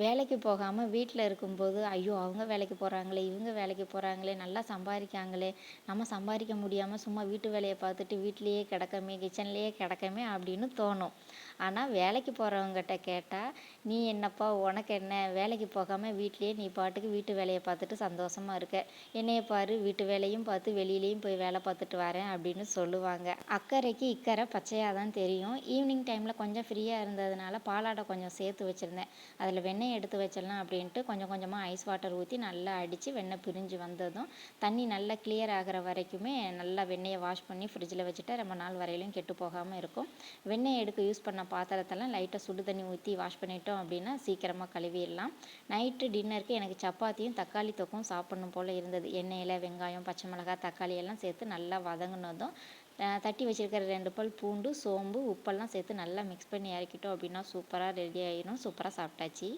வேலைக்கு போகாமல் வீட்டில் இருக்கும்போது ஐயோ அவங்க வேலைக்கு போகிறாங்களே இவங்க வேலைக்கு போகிறாங்களே நல்லா சம்பாதிக்காங்களே நம்ம சம்பாதிக்க முடியாமல் சும்மா வீட்டு வேலையை பார்த்துட்டு வீட்டிலையே கிடக்கமே கிச்சன்லேயே கிடக்கமே அப்படின்னு தோணும். ஆனால் வேலைக்கு போகிறவங்ககிட்ட கேட்டால் நீ என்னப்பா உனக்கு என்ன? வேலைக்கு போகாமல் வீட்டிலையே நீ பாட்டுக்கு வீட்டு வேலையை பார்த்துட்டு சந்தோஷமாக இருக்க. என்னைய பாரு வீட்டு வேலையும் பார்த்து வெளியிலையும் போய் வேலை பார்த்துட்டு வரேன் அப்படின்னு சொல்லுவாங்க. அக்கறைக்கு இக்கரை பச்சையாக தான் தெரியும். ஈவினிங் டைமில் கொஞ்சம் ஃப்ரீயாக இருந்ததுனால பாலாடை கொஞ்சம் சேர்த்து வச்சுருந்தேன். அதில் வெண்ணெய் எடுத்து வச்சிடலாம் அப்படின்ட்டு கொஞ்சம் கொஞ்சமாக ஐஸ் வாட்டர் ஊற்றி நல்லா அடித்து வெண்ணெய் பிரிஞ்சு வந்ததும் தண்ணி நல்லா கிளியர் ஆகிற வரைக்குமே நல்லா வெண்ணெயை வாஷ் பண்ணி ஃப்ரிட்ஜில் வச்சுட்டா ரொம்ப நாள் வரையிலும் கெட்டு போகாமல் இருக்கும். வெண்ணெய் எடுக்க யூஸ் பண்ண பாத்திரத்தெல்லாம் லைட்டாக சுடு தண்ணி ஊற்றி வாஷ் பண்ணிட்டோம் அப்படின்னா சீக்கிரமாக கழுவிடலாம். நைட்டு டின்னருக்கு எனக்கு சப்பாத்தியும் தக்காளி தொக்கும் சாப்பிட்ணும் போல் இருந்தது. எண்ணெயில் வெங்காயம் பச்சை மிளகாய் தக்காளி எல்லாம் சேர்த்து நல்லா வதங்கினதும் தட்டி வச்சுருக்கிற ரெண்டு பல் பூண்டு சோம்பு உப்பெல்லாம் சேர்த்து நல்லா மிக்ஸ் பண்ணி இறக்கிட்டோம் அப்படின்னா சூப்பராக ரெடி ஆயிடும் சூப்பராக சாப்பிட்டாச்சு.